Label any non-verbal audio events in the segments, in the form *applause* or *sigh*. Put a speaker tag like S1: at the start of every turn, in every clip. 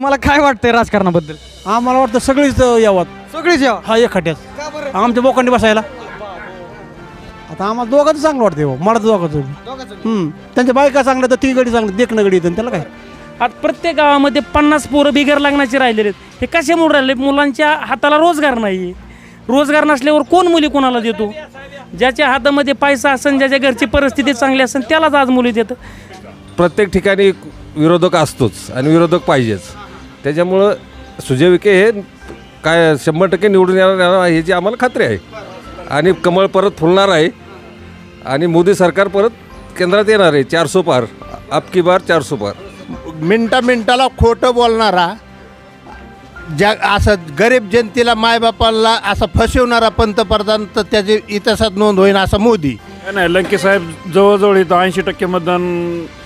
S1: तुम्हाला काय वाटतंय राजकारणाबद्दल?
S2: आम्हाला वाटतं सगळीच यावं.
S1: सगळीच यावं?
S2: हा एक खट्यात आमच्या बोकांनी बसायला. आता आम्हाला दोघांचं चांगलं वाटतं हो मला दोघांचं. हम्म. त्यांच्या बायका चांगल्या तर ती गडी चांगली देखणं गडी येतं त्याला काय?
S3: आता प्रत्येक गावामध्ये पन्नास पोरं बिगर लागण्याचे राहिलेले आहेत. हे कशामुळे राहिले? मुलांच्या हाताला रोजगार नाही. रोजगार नसल्यावर कोण मुली कोणाला देतो? ज्याच्या हातामध्ये पैसा असेल ज्याच्या घरची परिस्थिती चांगली असेल त्यालाच आज मुली देतं.
S4: प्रत्येक ठिकाणी विरोधक असतोच आणि विरोधक पाहिजेच. त्याच्यामुळं सुजय विखे हे काय शंभर टक्के निवडून येणार आहे ह्याची आम्हाला खात्री आहे. आणि कमळ परत फुलणार आहे. आणि मोदी सरकार परत केंद्रात येणार आहे. चारसो पार. आपकी बार चारसो पार.
S5: मिनटा मिनटाला खोटं बोलणारा ज्या असं गरीब जनतेला मायबापाला असं फसवणारा पंतप्रधान तर त्याची इतिहासात नोंद होईल असा मोदी.
S6: नाही, नाही लंके साहेब जवळजवळ इथं ऐंशी टक्के मतदान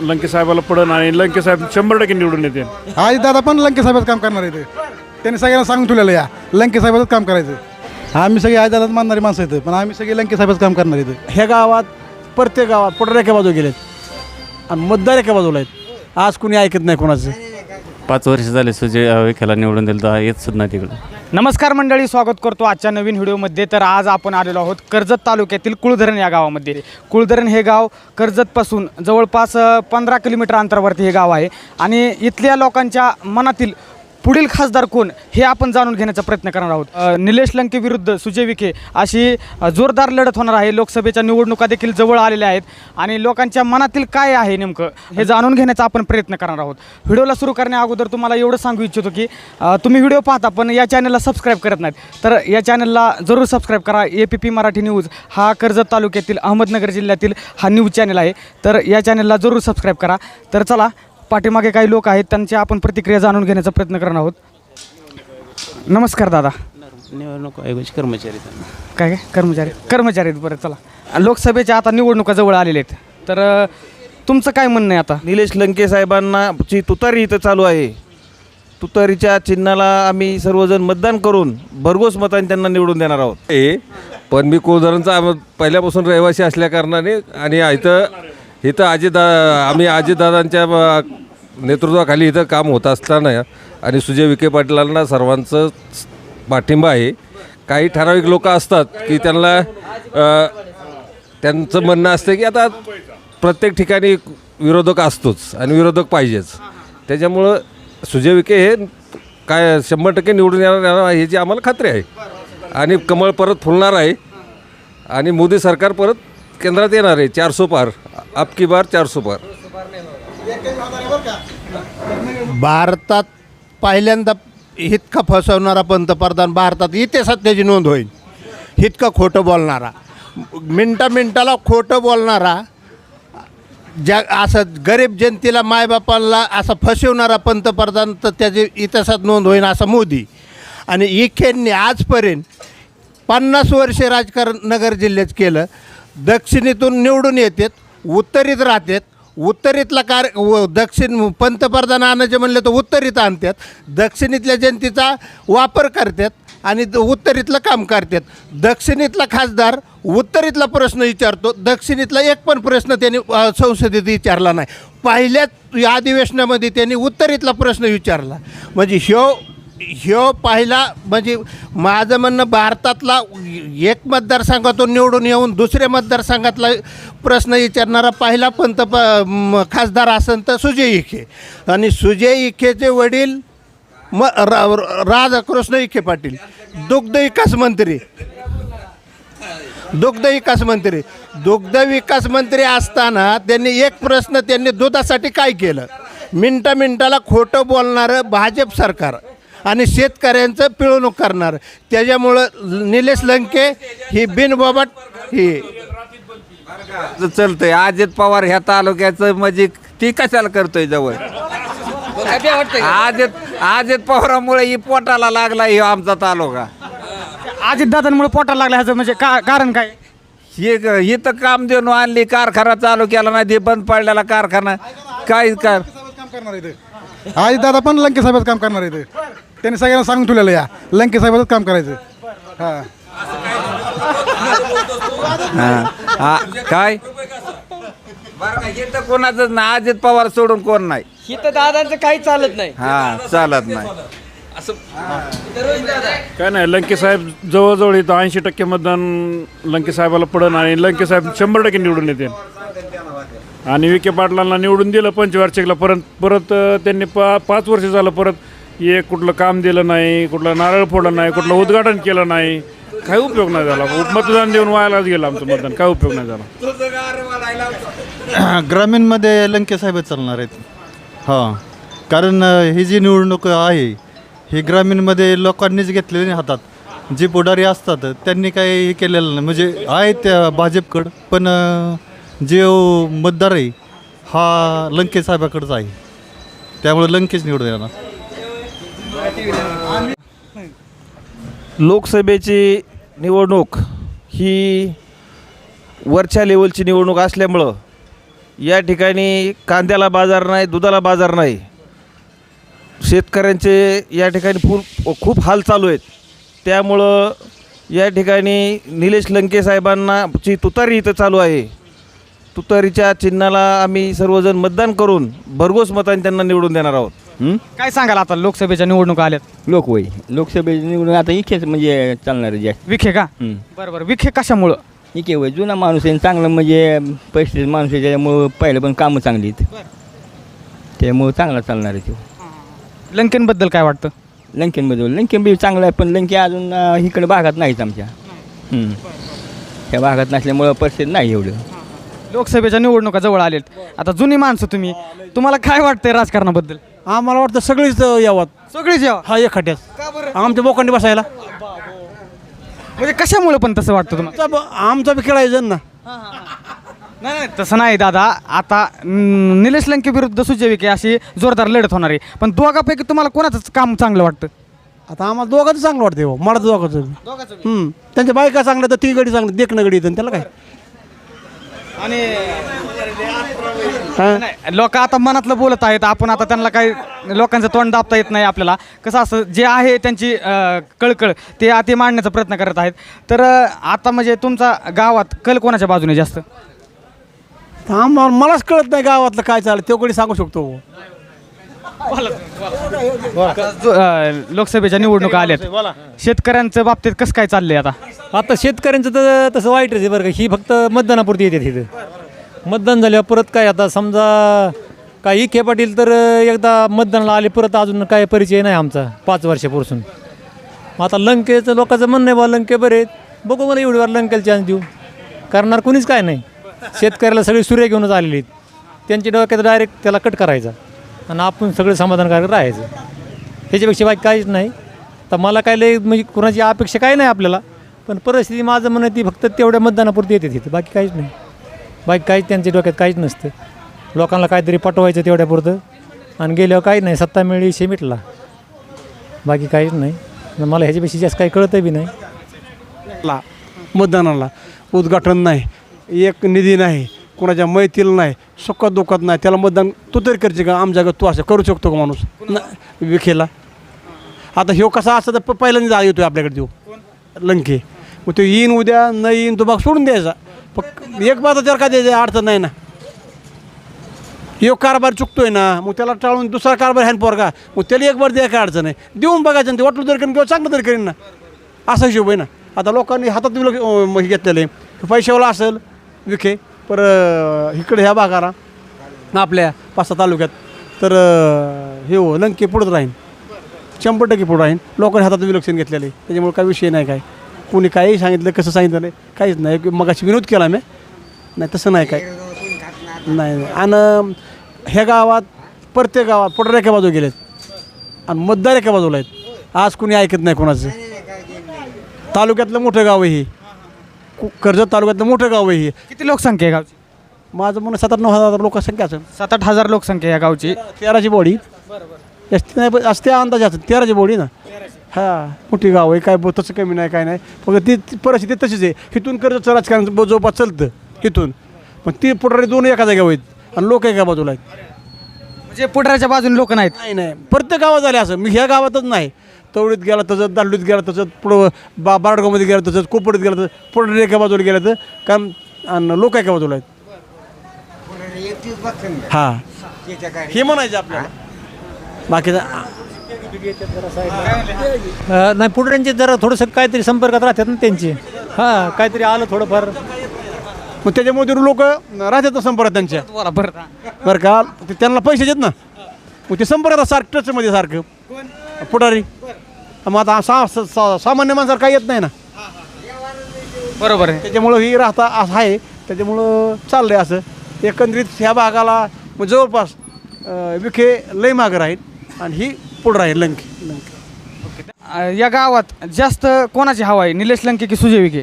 S6: लंके साहेबाला पडन आणि लंके साहेब शंभर टक्के निवडून येते
S7: आज दादा पण लंके साहेबाचं काम करणार आहे त्यांनी सगळ्यांना सांगून ठेवलेलं या. लंके साहेबाचं काम करायचं आम्ही सगळे आज दादाच मानणारी माणसं आहेत पण आम्ही सगळे लंके साहेबाचं काम करणार आहेत.
S2: ह्या गावात प्रत्येक गावात पोटर एका बाजू गेलेत. आणि मतदार एका बाजूला आहेत. आज कुणी ऐकत नाही कोणाचं.
S8: पाच वर्ष झाले सुजय विखेला निवडून दिलं तर येत सुद्धा तिकडं.
S1: नमस्कार मंडळी स्वागत करतो आजच्या नवीन व्हिडिओमध्ये. तर आज आपण आलेलो आहोत कर्जत तालुक्यातील कुळधरण या गावामध्ये. कुळधरण हे गाव कर्जतपासून जवळपास पंधरा किलोमीटर अंतरावरती हे गाव आहे. आणि इथल्या लोकांच्या मनातील पुढील खासदार कोण हे आपण जाणून घेण्याचा प्रयत्न करणार आहोत. निलेश लंके विरुद्ध सुजय विखे अशी जोरदार लढत होणार आहे. लोकसभेच्या निवडणुका देखील जवळ आलेल्या आहेत. आणि लोकांच्या मनातील काय आहे नेमकं हे जाणून घेण्याचा आपण प्रयत्न करणार आहोत. व्हिडिओला सुरू करण्या अगोदर तुम्हाला एवढं सांगू इच्छितो की तुम्ही व्हिडिओ पाहता पण या चॅनलला सबस्क्राईब करत नाहीत. तर या चॅनलला जरूर सबस्क्राईब करा. A P P Marathi news हा कर्जत तालुक्यातील अहमदनगर जिल्ह्यातील हा न्यूज चॅनल आहे. तर या चॅनलला जरूर सबस्क्राईब करा. तर चला पाठीमागे काही लोक आहेत त्यांच्या आपण प्रतिक्रिया जाणून घेण्याचा प्रयत्न करणार आहोत. नमस्कार दादा.
S8: निवडणूक आयोगाचे कर्मचारी.
S1: काय काय? कर्मचारी कर्मचारी आहेत. बरं चला. लोकसभेच्या आता निवडणुका जवळ आलेल्या आहेत. तर तुमचं काय म्हणणं आहे आता?
S9: निलेश लंके साहेबांना ची तुतारी इथं चालू आहे. तुतारीच्या चिन्हाला आम्ही सर्वजण मतदान करून भरघोस मतांनी त्यांना निवडून देणार आहोत.
S4: आहे पण मी कोळधरणचा पहिल्यापासून रहिवासी असल्या कारणाने आणि इथं इथं आजीदा आम्ही आजीदादांच्या नेतृत्वाखाली इथं काम होत असताना आणि सुजय विखे पाटलांना सर्वांचं पाठिंबा आहे. काही ठराविक लोक असतात की त्यांना त्यांचं म्हणणं असतं की आता प्रत्येक ठिकाणी विरोधक असतोच आणि विरोधक पाहिजेच. त्याच्यामुळं सुजय विखे हे काय शंभर टक्के निवडून येणार येणार ह्याची आम्हाला खात्री आहे. आणि कमळ परत फुलणार आहे. आणि मोदी सरकार परत केंद्रात येणार आहे चारसो पार. आपकी बार चारसो पार
S5: भारतात पहिल्यांदा इतका फसवणारा पंतप्रधान भारतात इतिहासात त्याची नोंद होईल. इतकं खोटं बोलणारा. मिनटा मिनटाला खोटं बोलणारा ज्या असं गरीब जनतेला मायबापाला असं फसवणारा पंतप्रधान तर त्याची इतिहासात नोंद होईल असा मोदी. आणि इखेंनी आजपर्यंत पन्नास वर्षे राजकारण नगर जिल्ह्यात केलं. दक्षिणेतून निवडून येतात. उत्तरीत राहतात. उत्तरीतला कार व दक्षिण पंतप्रधान आणायचे म्हणलं तर उत्तरीत आणतात. दक्षिणेतल्या जनतेचा वापर करतात आणि द- काम करतात. दक्षिणेतला खासदार उत्तरीतला प्रश्न विचारतो. दक्षिणीतला एक पण प्रश्न त्यांनी संसदेत विचारला नाही. पहिल्याच या अधिवेशनामध्ये त्यांनी उत्तरीतला प्रश्न विचारला. म्हणजे ह्यो ह्यो पहिला म्हणजे माझं म्हणणं भारतातला एक मतदारसंघातून निवडून येऊन दुसऱ्या मतदारसंघातला प्रश्न विचारणारा पहिला पंत म- खासदार असन तर सुजय इखे. आणि सुजय इखेचे वडील म रा राधाकृष्ण इखे पाटील. दुग्ध विकास मंत्री. दुग्ध विकास मंत्री. दुग्ध विकास मंत्री असताना त्यांनी एक प्रश्न त्यांनी दुधासाठी काय केलं? मिनटा मिनटाला खोटं बोलणारं भाजप सरकार. आणि शेतकऱ्यांचं पिळवणूक करणार. त्याच्यामुळं निलेश लंके ही बिनबाबत ही.
S9: चलतंय. अजित पवार ह्या तालुक्याचं म्हणजे ती कशाला करतोय जवळ? अजित अजित पवारामुळे ही पोटाला लागला ही आमचा तालुका.
S1: अजित दादांमुळे पोटाला लागला ह्याचं म्हणजे का कारण काय?
S9: ही ही तर काम देऊन आणली. कारखाना चालू केला नाही ते बंद पडलेला कारखाना. काय कर
S7: काम करणार आहेत आज दादा पण लंके साहेबाचं काम करणार आहेत त्यांनी सगळ्यांना सांगून ठेवलेलं या. लंके साहेबाचं काम करायचं. हां.
S9: हा. हा, काय? बरं का हे तर कोणाचंच नाही अजित पवार सोडून कोण नाही?
S10: इथं दादांचं काही चालत नाही.
S9: हा चालत नाही.
S6: काय नाही लंके साहेब जवळजवळ इथं ऐंशी टक्के मतदान लंके साहेबाला पडन आणि लंके साहेब शंभर टक्के निवडून येते आणि विखे पाटलांना निवडून दिलं पंचवार्षिकला परत परत अं, त्यांनी पा पाच वर्ष झालं परत एक कुठलं काम दिलं नाही कुठलं नारळ फोडलं नाही कुठलं उद्घाटन केलं नाही काही उपयोग नाही झाला. मतदान देऊन व्हायलाच गेलं आमचं मतदान. काय उपयोग नाही झाला. *coughs*
S7: ग्रामीणमध्ये लंकेसाहेबच चालणार आहेत. हां. कारण ही जी निवडणूक आहे ही ग्रामीणमध्ये लोकांनीच घेतलेली नाही हातात. जी पुढारी असतात त्यांनी काही हे केलेलं नाही. म्हणजे आहेत त्या भाजपकडं पण जे मतदार आहे हा लंकेसाहेबाकडंच आहे. त्यामुळे लंकेच निवडून येणार.
S9: लोकसभेची निवडणूक ही वरच्या लेवलची निवडणूक असल्यामुळं या ठिकाणी कांद्याला बाजार नाही दुधाला बाजार नाही. शेतकऱ्यांचे या ठिकाणी फुल खूप हाल चालू आहेत. त्यामुळं या ठिकाणी निलेश लंके साहेबांनाची तुतारी इथं चालू आहे तुतारीच्या चिन्हाला आम्ही सर्वजण मतदान करून भरघोस मतांनी त्यांना निवडून देणार आहोत. हं?
S1: काय सांगाल आता लोकसभेच्या निवडणुका आल्यात?
S10: लोकवय लोकसभेची निवडून आता इखेच म्हणजे चालणार जास्त
S1: विखे का?
S10: हं.
S1: बरं बरं. विखे कशामुळं?
S10: इके वय जुना माणूस आहे चांगलं म्हणजे पैसे माणूस आहे त्याच्यामुळं पहिलं पण कामं चांगली आहेत. त्यामुळं चांगला चालणार आहे तो.
S1: लंकेनबद्दल काय वाटतं?
S10: लंकेनमध्ये लंकेन बी चांगलं आहे पण लंके अजून अं, इकडे भागात नाहीच आमच्या. हं. त्या भागात नसल्यामुळं परिस्थिती नाही एवढं.
S1: लोकसभेच्या निवडणुका जवळ आलेत. आता जुनी माणसं तुम्ही. तुम्हाला काय वाटतंय राजकारणाबद्दल?
S2: आम्हाला वाटतं सगळीच यावात
S1: सगळीच यावं?
S2: हा एक आमच्या बोकांडी बसायला.
S1: म्हणजे कशामुळे पण तसं वाटतं तुम्हाला?
S2: आमचा ब- आमचा बी खेळायचं ना.
S1: नाही नाही तसं नाही दादा. आता निलेश लंके विरुद्ध सुजय विखे अशी जोरदार लढत होणार आहे. पण दोघापैकी तुम्हाला कोणाचंच काम चांगलं वाटतं?
S2: आता आम्हाला दोघांचं चांगलं वाटतं हो. मला तर दोघांचं. त्यांच्या बायका चांगल्या तर ती गडी चांगली देखणं गडी येतं त्याला काय?
S1: आणि लोक आता मनातलं बोलत आहेत. आपण आता त्यांना काही लोकांचं तोंड दाबता येत नाही आपल्याला. कसं असं जे आहे त्यांची अं, कळकळ ते ते मांडण्याचा प्रयत्न करत आहेत. तर अं, आता म्हणजे तुमचा गावात कल कोणाच्या बाजूने जास्त?
S2: आम्हाला मलाच कळत नाही गावातलं काय चाललं. तो कधी सांगू शकतो? हो.
S1: जो- अं, लोकसभेच्या निवडणुका आल्यात. शेतकऱ्यांच्या बाबतीत कसं काय चाललंय आता?
S11: आता शेतकऱ्यांचं तर तसं वाईटच आहे बरं का. ही फक्त मतदानापुरती येते तिथं. मतदान झाल्यावर परत काय आता समजा काय इखे पाटील तर एकदा मतदानाला आले परत अजून काय परिचय नाही आमचा पाच वर्षापासून. मग आता लंकेचं लोकांचं म्हणणं आहे बा लंके बरे आहेत. बघू मला एवढी वार लंकेला चान्स देऊ. करणार कोणीच काय नाही. शेतकऱ्याला सगळी सूर्य घेऊनच आलेली आहेत. त्यांच्या डोक्यात डायरेक्ट त्याला कट करायचा. आणि आपण सगळे समाधानकारक राहायचं. ह्याच्यापेक्षा बाकी काहीच नाही. तर मला काय लय म्हणजे कुणाची अपेक्षा काही नाही आपल्याला. पण परिस्थिती माझं म्हणणं ती फक्त तेवढ्या मतदानापुरती येते तिथे. बाकी काहीच नाही. बाकी काहीच त्यांच्या डोक्यात काहीच नसतं. लोकांना काहीतरी पटवायचं तेवढ्यापुरतं आणि गेल्यावर काही नाही सत्ता मिळली शेमिटला मिटला. बाकी काहीच नाही. मला ह्याच्यापेक्षा जास्त काही कळतं बी नाही.
S2: ला मतदानाला उद्घाटन नाही एक निधी नाही कोणाच्या मैतील नाही सुखात दुःखात नाही त्याला मतदान तू तरी करते का? आमच्या तू असं करू शकतो का माणूस? ना विखेला. आता ह्यो कसा असा तर प- पहिल्यांदा येतो आपल्याकडे देऊ लंके. मग तो येईन उद्या न येईन तो भाग सोडून द्यायचा. फक्त एक बाबा त्याला काय द्यायचं अडचण नाही ना. एक कारभार चुकतोय ना मग त्याला टाळून दुसरा कारभार ह्यान पोरगा मग त्याला एक बार द्या काय अडचण आहे देऊन बघायचं आणि ते वाटलं तरी करेन किंवा चांगलं तरी करेन ना. असा हिशोब आहे ना. आता लोकांनी हातात विल- घेतलेले पैशावाला असेल विखे पर इकडे ह्या भागाला आपल्या पाच सहा तालुक्यात. तर हे हो लंके पुढत राहीन. शंभर टक्के पुढं राहीन. लोकांनी हातात विलक्षण घेतलेले त्याच्यामुळे काही विषय नाही काय. कोणी काही सांगितलं कसं सांगितलं नाही. काहीच नाही. मगाशी विनोद केला मी. नाही तसं नाही काय नाही नाही. आणि ह्या गावात प्रत्येक गावात पटऱ्या एका बाजू गेलेत. आणि मतदार एका बाजूला आहेत. आज कुणी ऐकत नाही कोणाचं. तालुक्यातलं मोठं गाव आहे हे. कु- कर्जत तालुक्यातलं मोठं गाव आहे हे.
S1: किती लोकसंख्या आहे गावची?
S2: माझं म्हणणं सात आठ नऊ हजार लोकसंख्या असेल.
S1: सात आठ हजार लोकसंख्या या गावची.
S2: तेराची बॉडी. जास्ती नाही पण असते अंदाज असतात तेराची बॉडी ना. हां. मोठी गाव आहे काय ब- तसं कमी नाही काय नाही. फक्त ती परिस्थिती तशीच आहे. इथून कर्जतचं राजकारण ब- जवळपास चालतं इथून. पण ती पुढारी दोन एका जागेवर आहेत आणि लोक एका बाजूला आहेत.
S1: म्हणजे पुढऱ्याच्या बाजूने लोक नाहीत.
S2: नाही नाही. प्रत्येक गावात झाले असं. मी ह्या गावातच नाही. तवडीत गेला तसंच दांडलीत गेला तसंच पुढं बा बारडगावमध्ये गेला तसंच कोपडीत गेला तसंच पुढे एका बाजूला गेलं तर कारण आणि लोक एका बाजूला आहेत. हा. हे म्हणायचं आपल्याला. बाकीचं
S11: नाही पुढऱ्यांचे जरा थोडंसं काहीतरी संपर्कात राहतात ना त्यांचे. हां काहीतरी आलं थोडंफार.
S2: मग त्याच्यामुळे लोक राहतात ना संपर्कात त्यांच्या.
S1: बोला बरं
S2: बरं का? ते त्यांना पैसे देत ना. मग ते संपर्कात सारखं टचमध्ये सारखं. पुढारी. मग आता सा सा- सा- सामान्य माणसाला काही येत नाही ना.
S1: बरोबर आहे.
S2: त्याच्यामुळं ही राहता असं आहे. त्याच्यामुळं चाललंय असं. एकंदरीत ह्या भागाला मग जवळपास अं, विखे लय मागं राहील आणि ही पुढं राहील लंके.
S1: अ, या गावात जास्त कोणाची हवा आहे? निलेश लंके की सुजय विखे?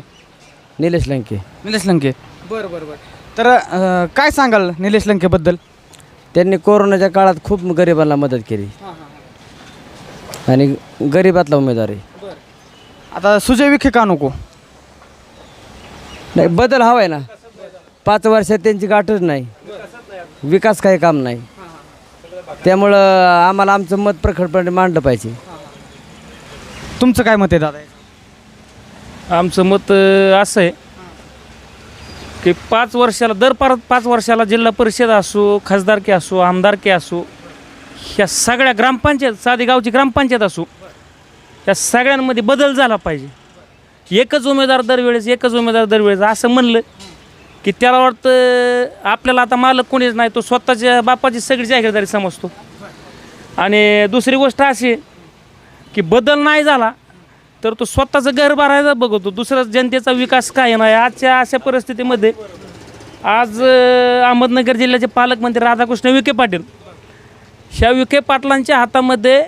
S12: निलेश लंके.
S1: निलेश लंके. बरं बरं बरं. तर अ, काय सांगाल निलेश लंकेबद्दल
S12: त्यांनी कोरोनाच्या काळात खूप गरिबांना मदत केली. आणि गरिबातला उमेदवार आहे.
S1: आता सुजय विखे का नको?
S12: नाही बदल हवा आहे ना. पाच वर्षात त्यांची गाठच नाही. विकास काही काम नाही. त्यामुळं आम्हाला आमचं मत प्रखरपणे मांडलं पाहिजे.
S1: तुमचं काय मत आहे दादा?
S3: आमचं मत अ, असं आहे की पाच वर्षाला दर पाच पाच वर्षाला जिल्हा परिषद असो खासदारकी असो आमदारकी असो ह्या सगळ्या ग्रामपंचायत साधी गावची ग्रामपंचायत असो या सगळ्यांमध्ये बदल झाला पाहिजे. एकच उमेदवार दरवेळेस एकच उमेदवार दरवेळेस असं म्हणलं की त्याला वाटतं आपल्याला आता मालक कोणीच नाही तो स्वतःच्या बापाची सगळी जाहीरदारी समजतो. आणि दुसरी गोष्ट अशी की बदल नाही झाला तर तो स्वतःचं घर भरायला बघतो. दुसरा जनतेचा विकास काय नाही. आजच्या अशा परिस्थितीमध्ये आज अहमदनगर जिल्ह्याचे पालकमंत्री राधाकृष्ण विखे पाटील ह्या विखे पाटलांच्या हातामध्ये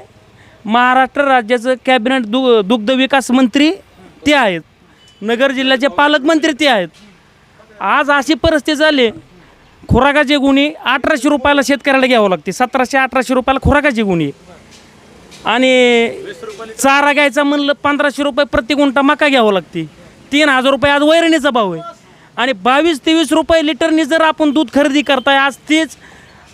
S3: महाराष्ट्र राज्याचं कॅबिनेट दु दुग्ध विकास मंत्री ते आहेत. नगर जिल्ह्याचे पालकमंत्री ते आहेत. आज अशी परिस्थिती झाली खुराकाचे गुन्हे अठराशे रुपयाला शेतकऱ्याला घ्यावं लागते. सतराशे अठराशे रुपयाला खुराकाचे गुन्हे. आणि चारा घ्यायचा म्हणलं पंधराशे रुपये प्रति गुंठा मका घ्यावं लागते. तीन हजार रुपये आज वैरणीचा भाव आहे. आणि बावीस तेवीस रुपये लिटरनी जर आपण दूध खरेदी करताय आज तेच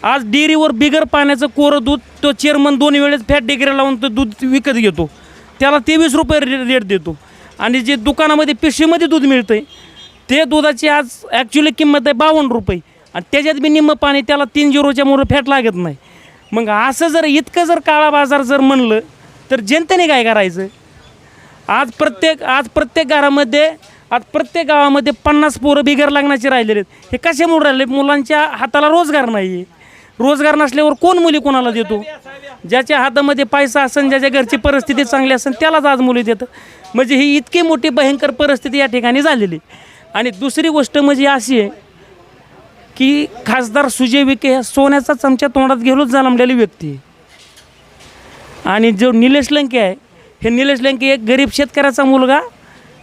S3: आज डेअरीवर बिगर पाण्याचं कोरं दूध तो चेअरमन दोन वेळेस फॅट डिग्री लावून तो दूध विकत घेतो. त्याला तेवीस रुपये रे- रेट देतो. आणि जे दुकानामध्ये पिशवीमध्ये दूध मिळतं आहे ते दुधाची आज ॲक्च्युली किंमत आहे बावन्न रुपये. आणि त्याच्यात बी निम्म पाणी त्याला तीन झिरोच्या मुळे फॅट लागत नाही. मग असं जर इतकं जर काळा बाजार जर म्हणलं तर जनतेने काय करायचं? आज प्रत्येक आज प्रत्येक घरामध्ये आज प्रत्येक गावामध्ये पन्नास पोरं बिगर लागण्याचे राहिलेले आहेत. हे कशामुळे राहिले? मुलांच्या हाताला रोजगार नाही आहे रोजगार नसल्यावर कोण मुली कोणाला देतो? ज्याच्या हातामध्ये पैसा असेल ज्याच्या घरची परिस्थिती चांगली असेल त्यालाच आज मुली देतं म्हणजे ही इतकी मोठी भयंकर परिस्थिती या ठिकाणी झालेली आणि दुसरी गोष्ट म्हणजे अशी आहे की खासदार सुजय विखे ह्या सोन्याचा चमचा तोंडात घेऊनच जन्मलेली व्यक्ती आणि जो निलेश लंके आहे हे निलेश लंके एक गरीब शेतकऱ्याचा मुलगा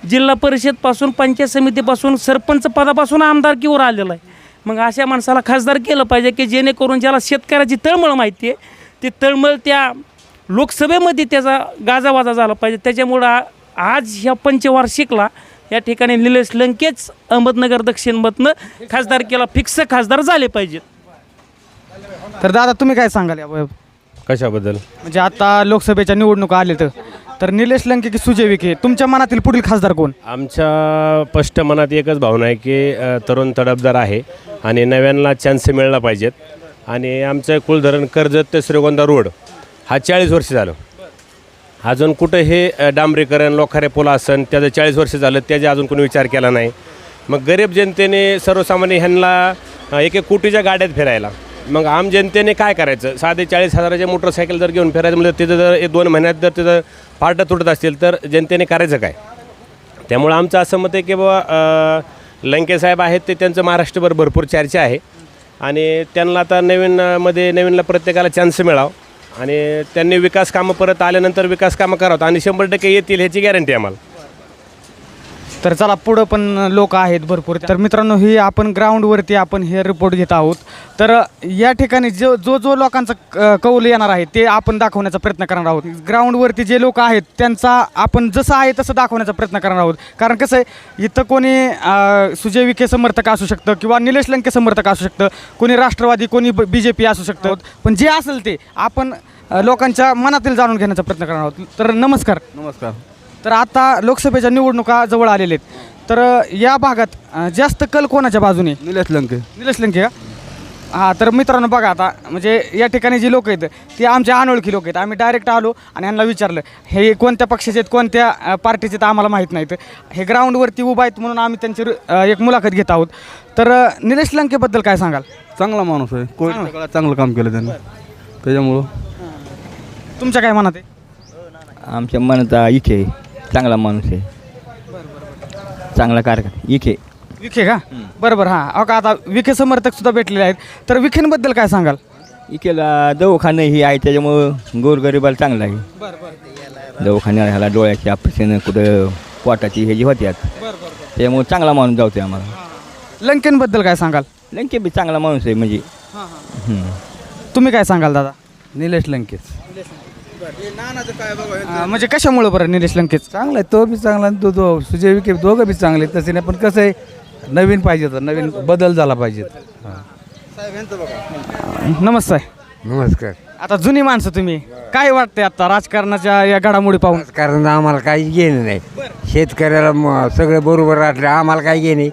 S3: जिल्हा परिषदपासून पंचायत समितीपासून सरपंच पदापासून आमदारकीवर आलेला आहे. मग अशा माणसाला खासदार केलं पाहिजे की जेणेकरून ज्याला शेतकऱ्याची तळमळ माहिती आहे ती तळमळ त्या लोकसभेमध्ये त्याचा गाजावाजा झाला पाहिजे. त्याच्यामुळं आज ह्या पंचवार्षिकला या ठिकाणी निलेश लंकेच अहमदनगर दक्षिणमधनं खासदारकीला फिक्स खासदार झाले पाहिजेत.
S1: तर दादा तुम्ही काय सांगाल या
S4: कशाबद्दल?
S1: म्हणजे आता लोकसभेच्या निवडणुका आले तर तर निलेश लंके की सुजय विखे तुमच्या मनातील पुढील खासदार कोण?
S13: आमच्या स्पष्ट मनात एकच भावना आहे की अ, तरुण तडफदार आहे आणि नव्यांना चान्स मिळाला पाहिजेत. आणि आमचं कुलधरण कर्जत ते श्रीगोंदा रोड हा चाळीस वर्ष झालं. अजून कुठं हे डांबरीकरण लोखारे पुला असन त्याचं चाळीस वर्ष झालं त्याचा अजून कोणी विचार केला नाही. मग गरीब जनतेने सर्वसामान्य ह्यांना एक एक कोटीच्या गाड्यात फिरायला. मग आम जनतेने काय करायचं? साधे चाळीस हजाराच्या मोटरसायकल जर घेऊन फिरायचं म्हणजे तिथं जर एक दोन महिन्यात जर तिथं फाटं तुटत असतील तर जनतेने करायचं काय? त्यामुळं आमचं असं मत आहे की बाबा लंकेसाहेब आहेत ते त्यांचं महाराष्ट्रभर भरपूर चर्चा आहे. आणि त्यांना आता नवीनमध्ये नवीनला प्रत्येकाला चान्स मिळावं. आणि त्यांनी विकास कामं परत आल्यानंतर विकास कामं करावं. आणि शंभर टक्के येतील ह्याची गॅरंटी आम्हाला.
S1: तर चला पुढं पण लोक आहेत भरपूर. तर मित्रांनो ही आपण ग्राउंडवरती आपण हे रिपोर्ट घेत आहोत. तर या ठिकाणी जो जो जो लोकांचा क- कौल येणार आहे ते आपण दाखवण्याचा प्रयत्न करणार आहोत. ग्राउंडवरती जे लोक आहेत त्यांचा आपण जसं आहे तसं दाखवण्याचा प्रयत्न करणार आहोत. कारण कसं आहे इथं कोणी अं, सुजय विखे समर्थक असू शकतं किंवा निलेश लंके समर्थक असू शकतं कोणी राष्ट्रवादी कोणी बी जे पी असू शकतं. पण जे असेल ते आपण अं, लोकांच्या मनातील जाणून घेण्याचा प्रयत्न करणार आहोत. तर नमस्कार.
S9: नमस्कार.
S1: तर आता लोकसभेच्या निवडणुका जवळ आलेल्या आहेत. तर या भागात अ, जास्त कल कोणाच्या बाजूने?
S9: निलेश लंके.
S1: निलेश लंके का हां तर मित्रांनो बघा आता म्हणजे या ठिकाणी जी लोक आहेत ती आमच्या अनोळखी लोक आहेत. आम्ही डायरेक्ट आलो आणि यांना विचारलं हे कोणत्या पक्षाचे आहेत कोणत्या अ, पार्टीचे आहेत आम्हाला माहीत नाहीत. हे ग्राउंडवरती उभा आहेत म्हणून आम्ही त्यांची अ, एक मुलाखत घेत आहोत. तर अ, निलेश लंकेबद्दल काय सांगाल?
S14: चांगला माणूस आहे. कोविडच्या काळात चांगलं काम केलं त्यांनी. त्याच्यामुळं.
S1: तुमच्या काय मनात आहे?
S10: आमच्या मनाचा इखे चांगला माणूस आहे. चांगला कार्यक्रम इखे
S1: विखे का? बरं बरं हां. अहो का आता विखे समर्थक सुद्धा भेटलेले आहेत. तर विखेंबद्दल काय सांगाल?
S10: इकेला दवाखानं ही आहे त्याच्यामुळं गोरगरिबाला चांगलं आहे. दवाखान्याला ह्याला डोळ्याची ऑपरेशन कुठं पोटाची हे जी होत्यात त्याच्यामुळे चांगला माणूस जावते आम्हाला.
S1: लंकेनबद्दल काय सांगाल?
S10: लंके बी चांगला माणूस आहे म्हणजे. हम्म.
S1: तुम्ही काय सांगाल दादा?
S14: निलेश लंकेश
S1: अ, म्हणजे कशामुळं बरं निलेश लंकेच?
S14: चांगला आहे तो बी चांगला आणि तो तो सुजय विखे दोघं बी चांगले तसे नाही पण कसं आहे नवीन पाहिजे तर नवीन बदल झाला पाहिजे
S1: नमस्कार.
S15: नमस्कार.
S1: आता जुनी माणसं तुम्ही. काय वाटते आता राजकारणाच्या या घडामोडी पाहून?
S15: कारण आम्हाला काही घेणं नाही. शेतकऱ्याला म- सगळं बरोबर राहलं आम्हाला काही घेणे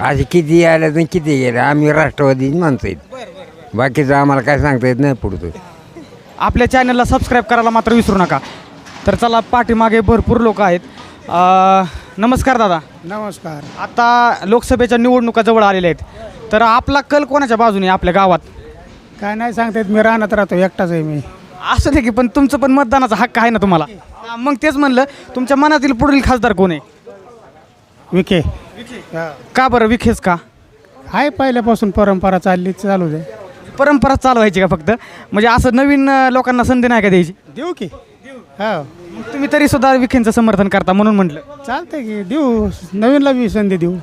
S15: असे किती आले तर किती गेले आम्ही राष्ट्रवादी माणसं आहेत. बाकीचं आम्हाला काय सांगता येत नाही पुढचं.
S1: आपल्या चॅनलला सबस्क्राईब करायला मात्र विसरू नका. तर चला पाठीमागे भरपूर लोक आहेत. अ, नमस्कार दादा.
S14: नमस्कार.
S1: आता लोकसभेच्या निवडणुका जवळ आलेल्या आहेत. तर आपला कल कोणाच्या बाजूने आहे आपल्या गावात?
S14: काय नाही सांगता येत मी राहण्यात राहतो एकटाच आहे मी.
S1: असं नाही की पण तुमचं पण मतदानाचा हक्क आहे ना तुम्हाला? हा, मग तेच म्हणलं तुमच्या मनातील पुढील खासदार कोण आहे?
S14: विखे.
S1: का बरं विखेच का?
S14: आहे पहिल्यापासून परंपरा चालली चालू आहे
S1: परंपरा चालवायची का फक्त? म्हणजे असं नवीन अ, लोकांना संधी नाही का द्यायची?
S14: देऊ की. हो.
S1: मग तुम्ही तरी सुद्धा विखेंचं समर्थन करता म्हणून म्हटलं.
S14: चालतंय की देऊ. नवीनला बी संधी देऊ.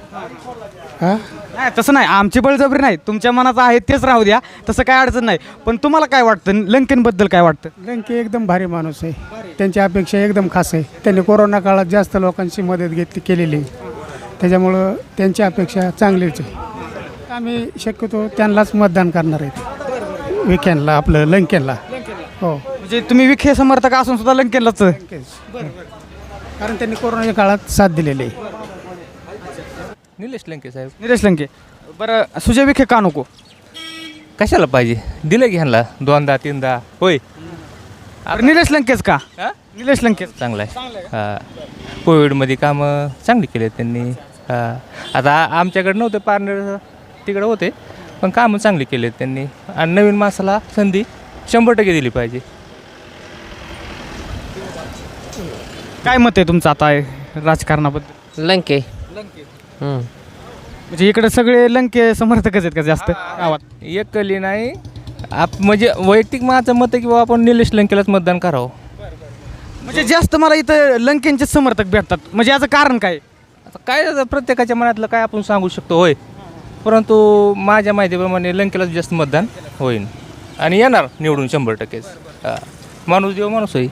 S14: हा?
S1: नाही तसं नाही. आमची बळजबरी नाही. तुमच्या मनात आहे तेच राहू द्या. तसं काय अडचण नाही. पण तुम्हाला काय वाटतं? लंकेनबद्दल काय वाटतं?
S14: लंके एकदम भारी माणूस आहे. त्यांची अपेक्षा एकदम खास आहे. त्यांनी कोरोना काळात जास्त लोकांची मदत घेतली केलेली आहे. त्याच्यामुळं त्यांची अपेक्षा चांगलीच आहे. आम्ही शक्यतो त्यांनाच मतदान करणार आहेत. विकेंडला आपलं लंकेनला. हो.
S1: म्हणजे तुम्ही विखे समर्थक असून सुद्धा लंकेनलाच.
S14: कारण त्यांनी कोरोनाच्या काळात साथ दिलेली. आहे
S16: निलेश लंके साहेब.
S1: निलेश लंके. बरं सुजय विखे का नको?
S16: कशाला पाहिजे? दिलं की ह्यांना. दोनदा तीनदा. होय.
S1: बरं, निलेश लंकेच का? निलेश लंकेच.
S16: चांगला आहे. हां. कोविडमध्ये कामं चांगली केली आहेत त्यांनी. हां. आता आमच्याकडे नव्हते पार्टनर तिकडं होते. पण कामं चांगली केली आहेत त्यांनी. आणि नवीन माणसाला संधी शंभर टक्के दिली पाहिजे.
S1: काय मत आहे तुमचं आता राजकारणाबद्दल?
S17: लंके.
S1: म्हणजे इकडे सगळे लंके समर्थकच आहेत का जास्त गावात?
S16: एक कली नाही. आप म्हणजे वैयक्तिक माझं मत आहे की बाबा आपण निलेश लंकेलाच मतदान करावं.
S1: म्हणजे जास्त मला इथं लंकेंचे समर्थक भेटतात. म्हणजे याचं कारण काय?
S16: आता काय आता प्रत्येकाच्या मनातलं काय आपण सांगू शकतो? होय. परंतु माझ्या माहितीप्रमाणे लंकेलाच जास्त मतदान होईल आणि येणार निवडून शंभर टक्केच हां. माणूस देव माणूस होई.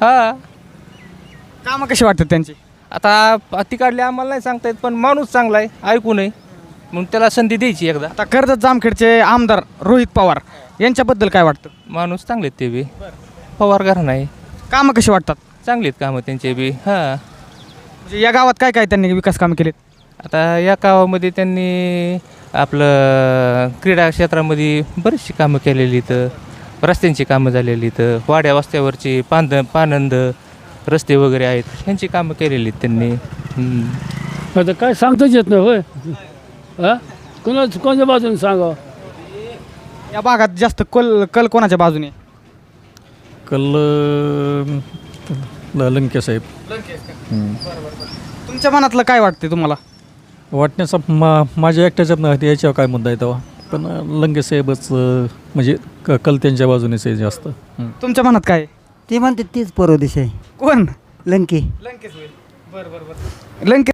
S16: हां.
S1: कामं कशी वाटतात त्यांची?
S16: आता ती काढली आम्हाला नाही सांगता येत पण माणूस चांगला आहे ऐकू नये म्हणून त्याला संधी द्यायची एकदा.
S1: आता कर्जत जामखेडचे आमदार रोहित पवार यांच्याबद्दल काय वाटतं?
S16: माणूस चांगले आहेत ते बी. पवार घर नाही.
S1: कामं कशी वाटतात?
S16: चांगली आहेत कामं त्यांचे बी. हां.
S1: म्हणजे या गावात काय काय त्यांनी विकास कामं केलेत?
S16: आता या गावामध्ये त्यांनी आपलं क्रीडा क्षेत्रामध्ये बरीचशी कामं केलेली इथं. रस्त्यांची कामं झालेली इथं. वाड्या वस्त्यावरची पांद पानंद रस्ते वगैरे आहेत. ह्यांची कामं केलेली आहेत त्यांनी. हम्म.
S4: आता काय सांगताच येत नाही होय? हा? कोणा कोणत्या बाजूने सांगा
S1: या भागात जास्त कल कल कोणाच्या बाजूने?
S4: कल लंके साहेब.
S1: तुमच्या मनातलं काय वाटते तुम्हाला?
S4: वाटण्याचा मा माझ्या एकट्याच्यात याच्यावर काय मुद्दा आहे तेव्हा? पण लंके साहेबच म्हणजे क कल त्यांच्या बाजूनेच आहे जास्त. हं.
S1: तुमच्या मनात काय आहे?
S17: ते म्हणते तीच परदेश आहे
S1: कोण?
S17: लंके.
S1: लंके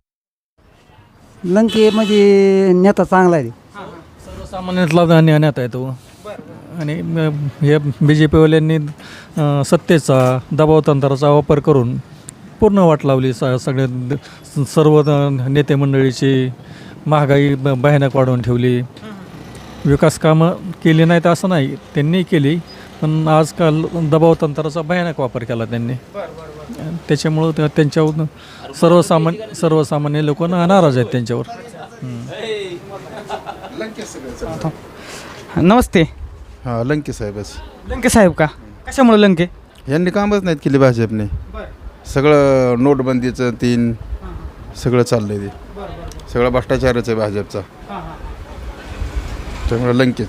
S17: लंके म्हणजे नेता चांगला आहे.
S4: सर्वसामान्यातला न्या- नेता आहे तो. आणि म- हे बी जे पीवाल्यांनी सत्तेचा दबाव तंत्राचा वापर करून पूर्ण वाट लावली स सगळे सर्व नेते मंडळीची महागाई ब- भयानक वाढवून ठेवली. विकास कामं केली नाहीत असं नाही त्यांनी केली पण आजकाल दबाव तंत्राचा भयानक वापर केला त्यांनी. त्याच्यामुळं त्या- त्यांच्यावर सर्वसामान्य सर्वसामान्य लोक नाराज आहेत त्यांच्यावर.
S1: नमस्ते.
S18: हां लंके साहेबच
S1: लंके साहेब का? कशामुळे लंके?
S18: यांनी कामच नाहीत केली भाजपने. सगळं नोटबंदीचं तीन सगळं चाललंय ते. सगळा भ्रष्टाचारच आहे भाजपचा. त्यामुळे लंकेच.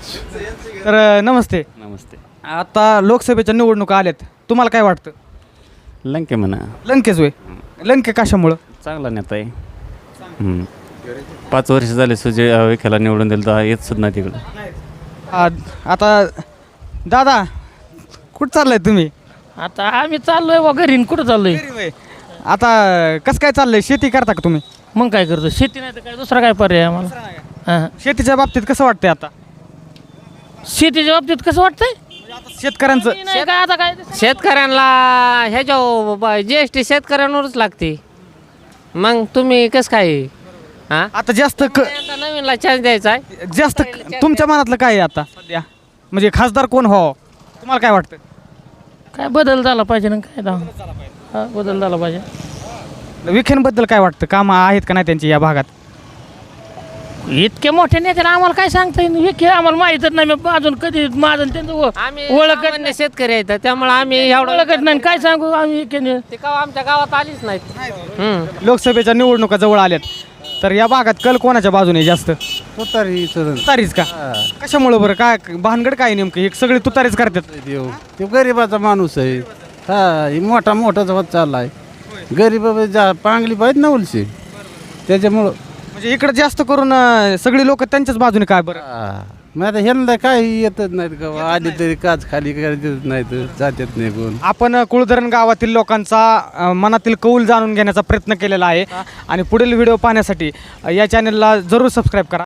S1: तर अ, नमस्ते.
S8: नमस्ते.
S1: आता लोकसभेच्या निवडणुका आल्यात. तुम्हाला काय वाटतं?
S8: लंके म्हणा.
S1: लंकेच होय. लंके कशामुळं?
S8: चांगला नेता आहे. हम्म. पाच वर्ष झाले सुजय अ, विखेला निवडून दिलं तर येत सुद्धा नाही तिकडं.
S1: आ, आता दादा कुठं चाललाय तुम्ही?
S19: आता आम्ही चाललोय वा घरी. न कुठं चाललोय.
S1: आता कसं काय चाललंय? शेती करता का तुम्ही?
S19: मग काय करतो? शेती नाही तर काय? दुसरा काय पर्याय आहे आम्हाला? हां.
S1: शेतीच्या बाबतीत कसं वाटतंय आता?
S19: शेतीच्या बाबतीत कसं वाटतंय?
S1: शेतकऱ्यांचं
S19: नाही काय आता काय
S12: शेतकऱ्यांना ह्याच्या जी एस टी शेतकऱ्यांवरच लागते. मग तुम्ही कसं काय? हां?
S1: आता जास्त क
S12: नवीनला चान्स द्यायचा आहे.
S1: जास्त तुमच्या मनातलं काय आहे आता सध्या? म्हणजे खासदार कोण हो? तुम्हाला काय वाटतं?
S19: काय बदल झाला पाहिजे ना काय दाव? हा बदल झाला पाहिजे.
S1: विखेंबद्दल काय वाटतं? कामं आहेत का नाही त्यांची या भागात?
S19: इतके मोठे नेते आम्हाला काय सांगता येईल? हे आम्हाला माहीतच नाही. मी अजून कधी माझं आणि त्यांचं ओ-
S12: आम्ही
S19: ओळखत
S12: सामान्य शेतकरी आहेत त्यामुळे आम्ही एवढं
S19: ओळखत नाही. काय सांगू आम्ही इतके
S12: ते का आमच्या गावात आलीच नाहीत. हम्म.
S1: लोकसभेच्या निवडणुका जवळ आल्यात. तर या भागात कल कोणाच्या बाजूने आहे जास्त तुतारीच का? कशामुळे बरं? काय भानगड काय नेमकं? हे सगळे तुतारीच करतात.
S20: तो गरिबाचा माणूस आहे. हा ही मोठा मोठाच होत चाललाय. गरीब जा पांगली पाहिजे ना उलशी. त्याच्यामुळं
S1: म्हणजे इकडे जास्त करून अं, सगळी लोक त्यांच्याच बाजूने काय बरं?
S20: मग आता ह्यांना काही येतच नाहीत का? आली तरी काच खाली करतच नाहीत जातात नाही कोण
S1: आपण कुळधरण गावातील लोकांचा अ, मनातील कौल जाणून घेण्याचा प्रयत्न केलेला आहे. आणि पुढील व्हिडिओ पाहण्यासाठी अ, या चॅनलला जरूर सबस्क्राईब करा.